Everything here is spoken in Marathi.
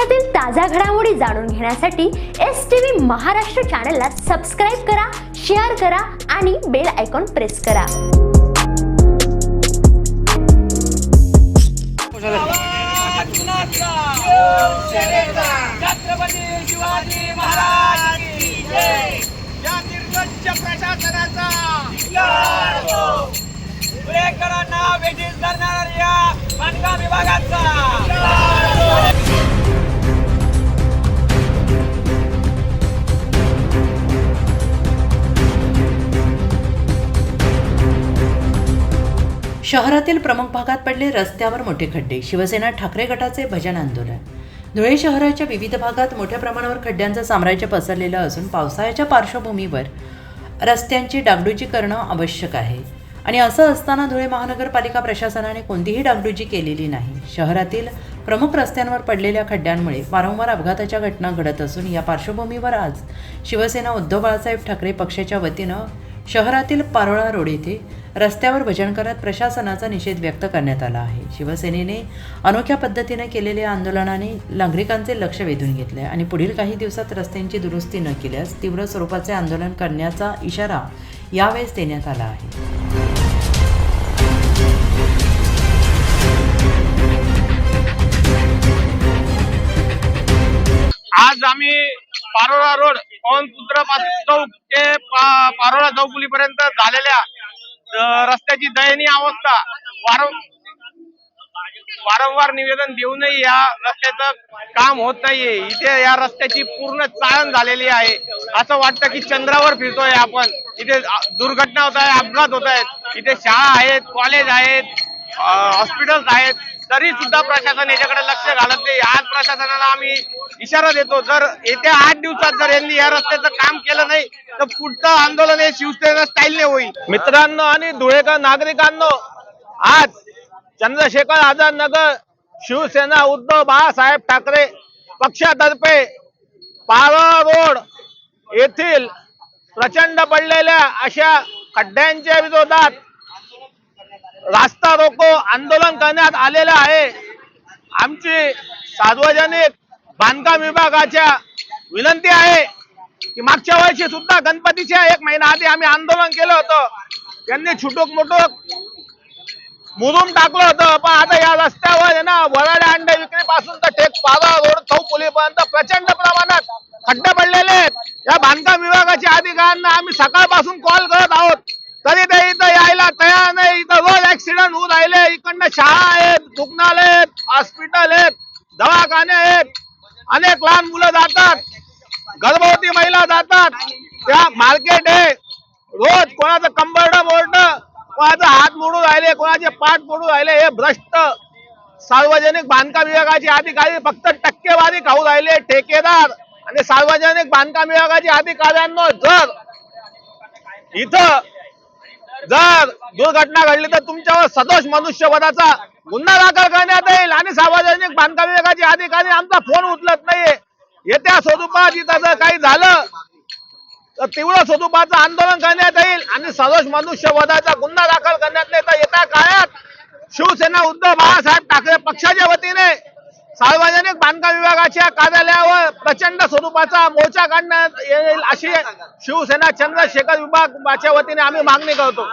देशातील ताज्या घडामोडी जाणून घेण्यासाठी एस टी व्ही महाराष्ट्र चॅनलला सबस्क्राईब करा शेअर करा आणि बेल आयकॉन प्रेस करा. प्रशासनाचा विभागाचा. शहरातील प्रमुख भागात पडले रस्त्यावर मोठे खड्डे. शिवसेना ठाकरे गटाचे भजन आंदोलन. धुळे शहराच्या विविध भागात मोठ्या प्रमाणावर खड्ड्यांचं साम्राज्य पसरलेलं असून पावसाळ्याच्या पार्श्वभूमीवर रस्त्यांची डागडुजी करणं आवश्यक आहे. आणि असं असताना धुळे महानगरपालिका प्रशासनाने कोणतीही डागडुजी केलेली नाही. शहरातील प्रमुख रस्त्यांवर पडलेल्या खड्ड्यांमुळे वारंवार अपघाताच्या घटना घडत असून या पार्श्वभूमीवर आज शिवसेना उद्धव बाळासाहेब ठाकरे पक्षाच्या वतीनं शहरातील पारोळा रोड येथे रस्त्यावर भजन करत प्रशासनाचा निषेध व्यक्त करण्यात आला आहे. शिवसेनेने अनोख्या पद्धतीने केलेल्या आंदोलनाने नागरिकांचे लक्ष वेधून घेतले आणि पुढील काही दिवसात रस्त्यांची दुरुस्ती न केल्यास तीव्र स्वरूपाचे आंदोलन करण्याचा इशारा यावेळेस देण्यात आला आहे. आज आम्ही पारोळा रोड पवनपुत्र चौक ते पारोळा चौकुलीपर्यंत झालेल्या रस्त्याची दयनीय अवस्था. वारं वारंवार निवेदन देऊनही या रस्त्याचं काम होत नाहीये इथे या रस्त्याची पूर्ण चाळण झालेली आहे. असं वाटतं की चंद्रावर फिरतोय आपण. इथे दुर्घटना होत आहे अपघात होत आहेत. इथे शाळा आहेत कॉलेज आहेत हॉस्पिटल्स आहेत. तरी सुद्धा प्रशासन याच्याकडे लक्ष घालत नाही. आज प्रशासनाला आम्ही इशारा देतो. जर येत्या आठ दिवसात जर यांनी या रस्त्याचं काम केलं नाही तर पुढचं आंदोलन हे शिवसेना स्टाईलने होईल. मित्रांनो आणि धुळेकर नागरिकांनो आज चंद्रशेखर आझाद नगर शिवसेना उद्धव बाळासाहेब ठाकरे पक्षातर्फे पारोळा रोड येथील प्रचंड पडलेल्या अशा खड्ड्यांच्या विरोधात रास्ता रोको आंदोलन करण्यात आलेलं आहे. आमची सार्वजनिक बांधकाम विभागाच्या विनंती आहे की मागच्या वर्षी सुद्धा गणपतीच्या एक महिना आधी आम्ही आंदोलन केलं होतं. त्यांनी छुटूक मुटूक मुरुम टाकलं होतं. पण आता या रस्त्यावर आहे ना वराडे अंडे विक्री पासून तर टेक पारा रोड चौपुलीपर्यंत प्रचंड प्रमाणात खड्डे पडलेले आहेत. या बांधकाम विभागाच्या अधिकाऱ्यांना आम्ही सकाळपासून कॉल करत आहोत. तरी ते इथं यायला तयार नाही. इथं रोज ऍक्सिडेंट होऊन राहिले. इकडनं शाळा आहेत रुग्णालय आहेत हॉस्पिटल आहेत दवाखाने आहेत. अनेक लहान मुलं जातात. गर्भवती महिला जातात. त्या मार्केट आहे रोज कोणाचं कंबरड बोर्ड कोणाचा हात मोडून राहिले कोणाचे पाठ मोडून राहिले हे भ्रष्ट सार्वजनिक बांधकाम विभागाचे अधिकारी फक्त टक्केवारी खाऊ राहिले ठेकेदार आणि सार्वजनिक बांधकाम विभागाचे अधिकाऱ्यांना जर इथं जर दुर्घटना घडली तर तुमच्यावर सदोष मनुष्यवधाचा गुन्हा दाखल करण्यात येईल आणि सार्वजनिक बांधकाम विभागाचे अधिकारी आमचा फोन उचलत नाहीये. येत्या स्वरूपात इथं काही झालं तर तीव्र स्वरूपाचं आंदोलन करण्यात येईल आणि सदोष मनुष्यवधाचा गुन्हा दाखल करण्यात येईल तर येत्या काळात शिवसेना उद्धव बाळासाहेब ठाकरे पक्षाच्या वतीने सार्वजनिक बांधकाम विभागाच्या कार्यालयावर प्रचंड स्वरूपाचा मोर्चा काढण्यात येईल अशी शिवसेना चंद्रशेखर विभागाच्या वतीने आम्ही मागणी करतो.